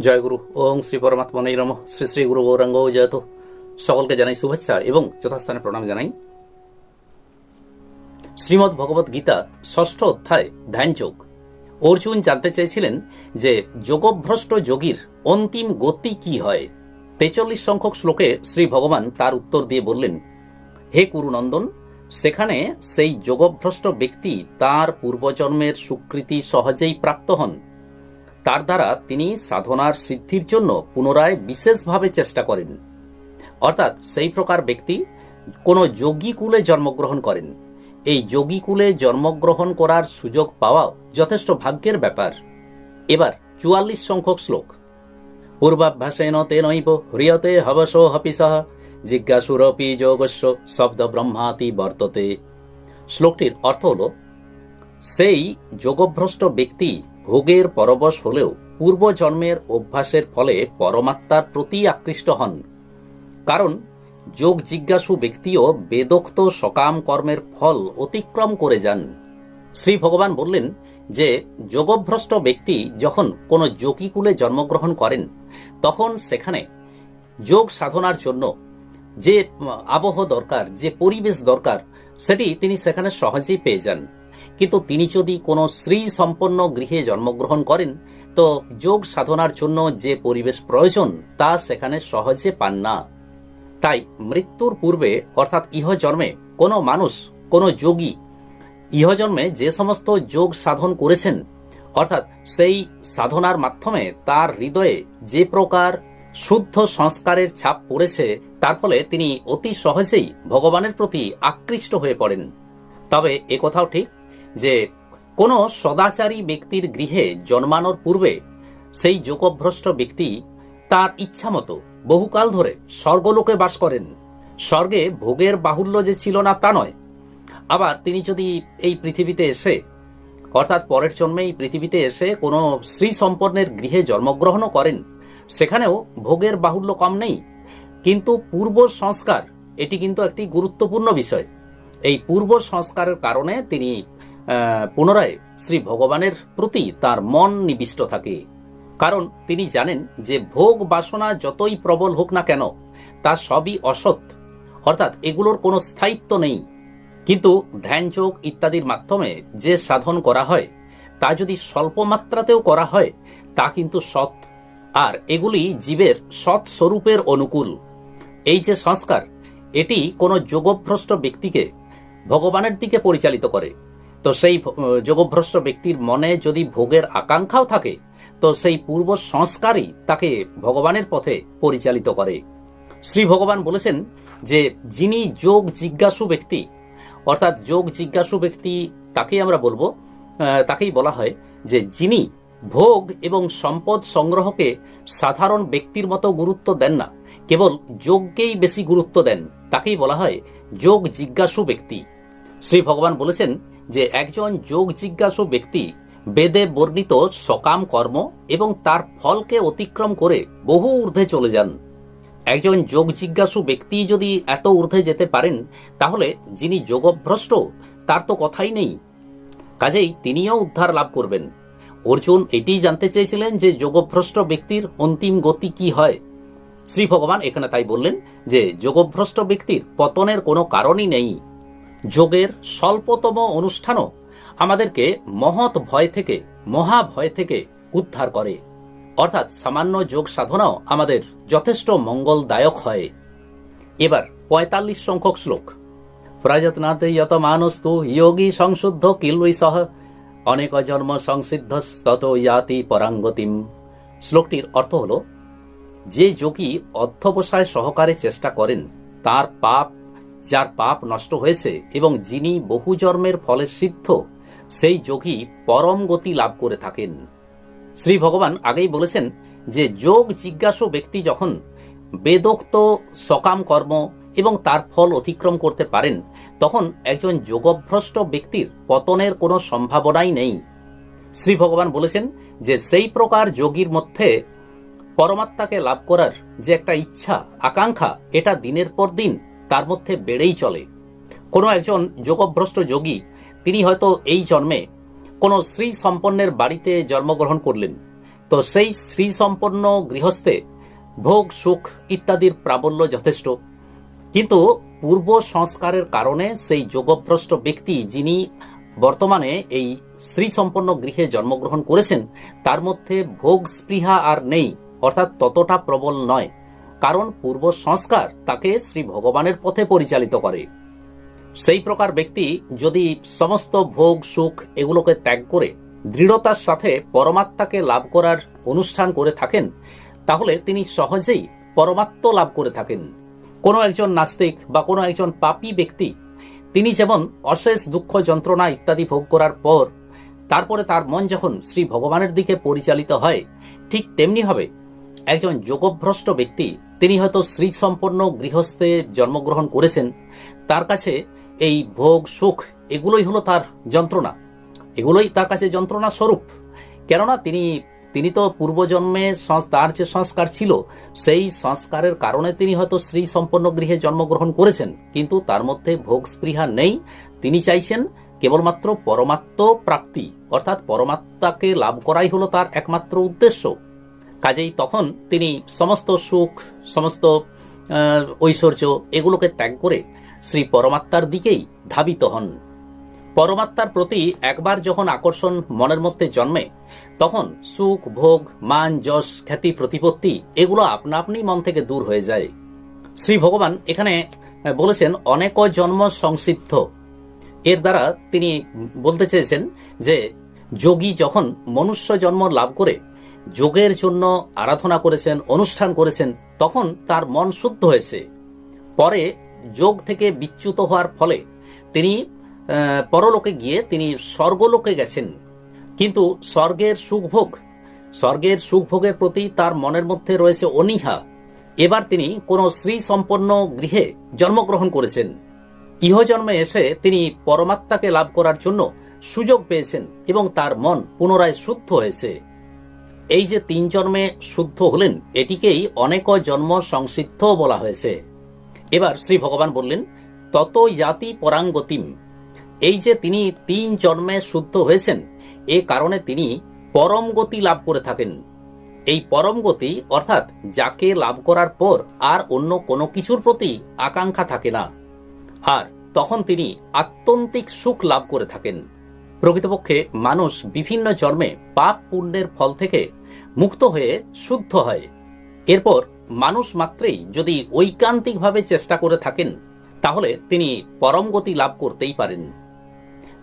জয় গুরু। ওং শ্রী পরমাত্মা নৈরম শ্রী শ্রী গুরু গৌরাঙ্গ জয়ত। সকলকে জানাই শুভেচ্ছা এবং যথাস্থানে প্রণাম জানাই। শ্রীমদ্ ভগবত গীতা ষষ্ঠ অধ্যায়, ধ্যান যোগ। অর্জুন জানতে চেয়েছিলেন যে, যোগভ্রষ্ট যোগীর অন্তিম গতি কি হয়? তেচল্লিশ সংখ্যক শ্লোকে শ্রী ভগবান তার উত্তর দিয়ে বললেন, হে কুরুনন্দন, সেখানে সেই যোগভ্রষ্ট ব্যক্তি তার পূর্বজন্মের স্বীকৃতি সহজেই প্রাপ্ত হন। তার দ্বারা তিনি সাধনার সিদ্ধির জন্য পুনরায় বিশেষভাবে চেষ্টা করেন। অর্থাৎ সেই প্রকার ব্যক্তি কোনো যোগী কুলে জন্মগ্রহণ করেন। এই যোগী কুলে জন্মগ্রহণ করার সুযোগ পাওয়াও যথেষ্ট ভাগ্যের ব্যাপার। এবার চুয়াল্লিশ সংখ্যক শ্লোক। পূর্বাভ্যাসেন তে তেনৈব হ্রিয়তে হবস হপিসহ জিজ্ঞাসুরপি যোগস্য শব্দ ব্রহ্মাতি বর্ততে। শ্লোকটির অর্থ হল, সেই যোগভ্রষ্ট ব্যক্তি ভোগের পরবশ হলেও পূর্বজন্মের অভ্যাসের ফলে পরমাত্মার প্রতি আকৃষ্ট হন। কারণ যোগ জিজ্ঞাসু ব্যক্তিও বেদোক্ত সকাম কর্মের ফল অতিক্রম করে যান। শ্রী ভগবান বললেন যে, যোগভ্রষ্ট ব্যক্তি যখন কোনো যোগীকুলে জন্মগ্রহণ করেন, তখন সেখানে যোগ সাধনার জন্য যে আবহ দরকার, যে পরিবেশ দরকার, সেটি তিনি সেখানে সহজেই পেয়ে যান। কিন্তু তিনি যদি কোনো শ্রী সম্পন্ন গৃহে জন্মগ্রহণ করেন, তো যোগ সাধনার জন্য যে পরিবেশ প্রয়োজন, তা সেখানে সহজে পান না। তাই মৃত্যুর পূর্বে, অর্থাৎ ইহ জন্মে, কোনো মানুষ, কোনো যোগী ইহজন্মে যে সমস্ত যোগ সাধন করেছেন, অর্থাৎ সেই সাধনার মাধ্যমে তার হৃদয়ে যে প্রকার শুদ্ধ সংস্কারের ছাপ পড়েছে, তার ফলে তিনি অতি সহজেই ভগবানের প্রতি আকৃষ্ট হয়ে পড়েন। তবে কথাও ঠিক যে কোনো সদাচারী ব্যক্তির গৃহে জন্মানোর পূর্বে সেই যোগভ্রষ্ট ব্যক্তি তার ইচ্ছা মতো বহুকাল ধরে স্বর্গলোকে বাস করেন। স্বর্গে ভোগের বাহুল্য যে ছিল না তা নয়। আবার তিনি যদি এই পৃথিবীতে এসে, অর্থাৎ পরের জন্মে এই পৃথিবীতে এসে কোনো শ্রী সম্পন্নের গৃহে জন্মগ্রহণও করেন, সেখানেও ভোগের বাহুল্য কম নেই। কিন্তু পূর্ব সংস্কার এটি কিন্তু একটি গুরুত্বপূর্ণ বিষয়। এই পূর্ব সংস্কারের কারণে তিনি পুনরায় শ্রী ভগবানের প্রতি তার মন নিবিষ্ট থাকে। কারণ তিনি জানেন যে ভোগ বাসনা যতই প্রবল হোক না কেন, তা সবই অসৎ। অর্থাৎ এগুলোর কোনো স্থায়িত্ব নেই। কিন্তু ধ্যানযোগ ইত্যাদির মাধ্যমে যে সাধন করা হয়, তা যদি স্বল্প মাত্রাতেও করা হয়, তা কিন্তু সৎ। আর এগুলি জীবের সৎ স্বরূপের অনুকূল। এই যে সংস্কার, এটি কোনো যোগভ্রষ্ট ব্যক্তিকে ভগবানের দিকে পরিচালিত করে। তো সেই যোগভ্রষ্ট ব্যক্তির মনে যদি ভোগের আকাঙ্ক্ষাও থাকে, তো সেই পূর্ব সংস্কারই তাকে ভগবানের পথে পরিচালিত করে। শ্রী ভগবান বলেছেন যে, যিনি যোগ জিজ্ঞাসু ব্যক্তি, অর্থাৎ যোগ জিজ্ঞাসু ব্যক্তি তাকেই আমরা বলব তাকেই বলা হয় যে, যিনি ভোগ এবং সম্পদ সংগ্রহকে সাধারণ ব্যক্তির মতো গুরুত্ব দেন না, কেবল যোগকেই বেশি গুরুত্ব দেন, তাকেই বলা হয় যোগ জিজ্ঞাসু ব্যক্তি। শ্রী ভগবান বলেছেন যে একজন যোগ জিজ্ঞাসু ব্যক্তি বেদে বর্ণিত সকাম কর্ম এবং তার ফলকে অতিক্রম করে বহু ঊর্ধ্বে চলে যান। একজন যোগ জিজ্ঞাসু ব্যক্তি যদি এত ঊর্ধ্বে যেতে পারেন, তাহলে যিনি যোগভ্রষ্ট, তার তো কথাই নেই। কাজেই তিনিও উদ্ধার লাভ করবেন। অর্জুন এটি জানতে চেয়েছিলেন যে যোগভ্রষ্ট ব্যক্তির অন্তিম গতি কি হয়। শ্রী ভগবান এখানে তাই বললেন যে যোগভ্রষ্ট ব্যক্তির পতনের কোনো কারণই নেই। যোগের স্বল্পতম অনুষ্ঠানও আমাদেরকে মহৎ ভয় থেকে মহা ভয় থেকে উদ্ধার করে। অর্থাৎ সামান্য যোগ সাধনাও আমাদের যথেষ্ট মঙ্গলদায়ক হয়। এবার পঁয়তাল্লিশ সংখ্যক শ্লোক। প্রযত্নাতে যত তু যোগী সংশুদ্ধ কিলবৈ সহ, অনেক জন্ম সংসিদ্ধ তত ইয়াতি পরাঙ্গতিম। শ্লোকটির অর্থ হল, যে যোগী অধ্যবসায় সহকারে চেষ্টা করেন, তার পাপ যার পাপ নষ্ট হয়েছে এবং যিনি বহু জন্মের ফলে সিদ্ধ, সেই যোগী পরম গতি লাভ করে থাকেন। শ্রী ভগবান আগেই বলেছেন যে, যোগ জিজ্ঞাসু ব্যক্তি যখন বেদোক্ত সকাম কর্ম এবং তার ফল অতিক্রম করতে পারেন, তখন একজন যোগভ্রষ্ট ব্যক্তির পতনের কোনো সম্ভাবনাই নেই। শ্রী ভগবান বলেছেন যে, সেই প্রকার যোগীর মধ্যে পরমাত্মাকে লাভ করার যে একটা ইচ্ছা, আকাঙ্ক্ষা, এটা দিনের পর দিন তার মধ্যে বেড়েই চলে। কোনো একজন যোগভ্রষ্ট যোগী, তিনি হয়তো এই জন্মে কোনো শ্রী সম্পন্নের বাড়িতে জন্মগ্রহণ করলেন। তো সেই শ্রী সম্পন্ন গৃহস্থে ভোগ, সুখ ইত্যাদির প্রাবল্য যথেষ্ট। কিন্তু পূর্ব সংস্কারের কারণে সেই যোগভ্রষ্ট ব্যক্তি, যিনি বর্তমানে এই শ্রী সম্পন্ন গৃহে জন্মগ্রহণ করেছেন, তার মধ্যে ভোগ স্পৃহা আর নেই, অর্থাৎ ততটা প্রবল নয়। কারণ পূর্ব সংস্কার তাকে শ্রী ভগবানের পথে পরিচালিত করে। সেই প্রকার ব্যক্তি যদি সমস্ত ভোগ, সুখ এগুলোকে ত্যাগ করে দৃঢ়তার সাথে পরমাত্মাকে লাভ করার অনুষ্ঠান করে থাকেন, তাহলে তিনি সহজেই পরমাত্ম লাভ করে থাকেন। কোনো একজন নাস্তিক বা কোনো একজন পাপী ব্যক্তি, তিনি যেমন অশেষ দুঃখ যন্ত্রণা ইত্যাদি ভোগ করার পর, তারপরে তার মন যখন শ্রী ভগবানের দিকে পরিচালিত হয়, ঠিক তেমনি হবে একজন যোগভ্রষ্ট ব্যক্তি, তিনি হয়তো শ্রী সম্পন্ন গৃহস্থে জন্মগ্রহণ করেছেন, তার কাছে এই ভোগ, সুখ, এগুলোই হলো তার যন্ত্রণা। এগুলোই তার কাছে যন্ত্রণা স্বরূপ। কেননা তিনি তিনি তো পূর্বজন্মে তার যে সংস্কার ছিল, সেই সংস্কারের কারণে তিনি হয়তো শ্রী সম্পন্ন গৃহে জন্মগ্রহণ করেছেন। কিন্তু তার মধ্যে ভোগ স্পৃহা নেই। তিনি চাইছেন কেবলমাত্র পরমাত্ম প্রাপ্তি, অর্থাৎ পরমাত্মাকে লাভ করাই হলো তার একমাত্র উদ্দেশ্য। কাজেই তখন তিনি সমস্ত সুখ, সমস্ত ঐশ্বর্য এগুলোকে ত্যাগ করে শ্রী পরমাত্মার দিকেই ধাবিত হন। পরমাত্মার প্রতি একবার যখন আকর্ষণ মনের মধ্যে জন্মে, তখন সুখ, ভোগ, মান, যশ, খ্যাতি, প্রতিপত্তি এগুলো আপনা আপনি মন থেকে দূর হয়ে যায়। শ্রী ভগবান এখানে বলেছেন, অনেক জন্ম সংসিদ্ধ। এর দ্বারা তিনি বলতে চেয়েছেন যে, যোগী যখন মনুষ্য জন্ম লাভ করে যোগের জন্য আরাধনা করেছেন, অনুষ্ঠান করেছেন, তখন তার মন শুদ্ধ হয়েছে। পরে যোগ থেকে বিচ্যুত হওয়ার ফলে তিনি পরলোকে গিয়ে তিনি স্বর্গলোকে গেছেন। কিন্তু স্বর্গের সুখভোগ, স্বর্গের সুখভোগের প্রতি তার মনের মধ্যে রয়েছে অনীহা। এবার তিনি কোন শ্রী সম্পন্ন গৃহে জন্মগ্রহণ করেছেন। ইহজন্মে এসে তিনি পরমাত্মাকে লাভ করার জন্য সুযোগ পেয়েছেন এবং তার মন পুনরায় শুদ্ধ হয়েছে। এই যে তিন জন্মে শুদ্ধ হলেন, এটিকেই অনেক জন্ম সংসিদ্ধ বলা হয়েছে। এবার শ্রী ভগবান বললেন তত জাতি পরাঙ্গতিম। এই যে তিনি তিন জন্মে শুদ্ধ হয়েছেন, এ কারণে তিনি পরম গতি লাভ করে থাকেন। এই পরম গতি, অর্থাৎ যাকে লাভ করার পর আর অন্য কোনো কিছুর প্রতি আকাঙ্ক্ষা থাকে না। আর তখন তিনি আত্যন্তিক সুখ লাভ করে থাকেন। প্রকৃতপক্ষে মানুষ বিভিন্ন জন্মে পাপ পুণ্যের ফল থেকে মুক্ত হয়ে শুদ্ধ হয়। এরপর মানুষ মাত্রেই যদি ঐকান্তিকভাবে চেষ্টা করে থাকেন, তাহলে তিনি পরম গতি লাভ করতেই পারেন।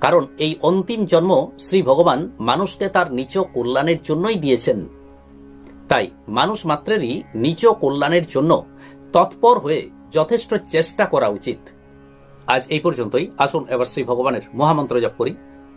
কারণ এই অন্তিম জন্ম শ্রী ভগবান মানুষকে তার নিচ কল্যাণের জন্যই দিয়েছেন। তাই মানুষ মাত্রেরই নিচ কল্যাণের জন্য তৎপর হয়ে যথেষ্ট চেষ্টা করা উচিত। আজ এই পর্যন্তই। আসুন এবার শ্রী ভগবানের মহামন্ত্র জপ করি।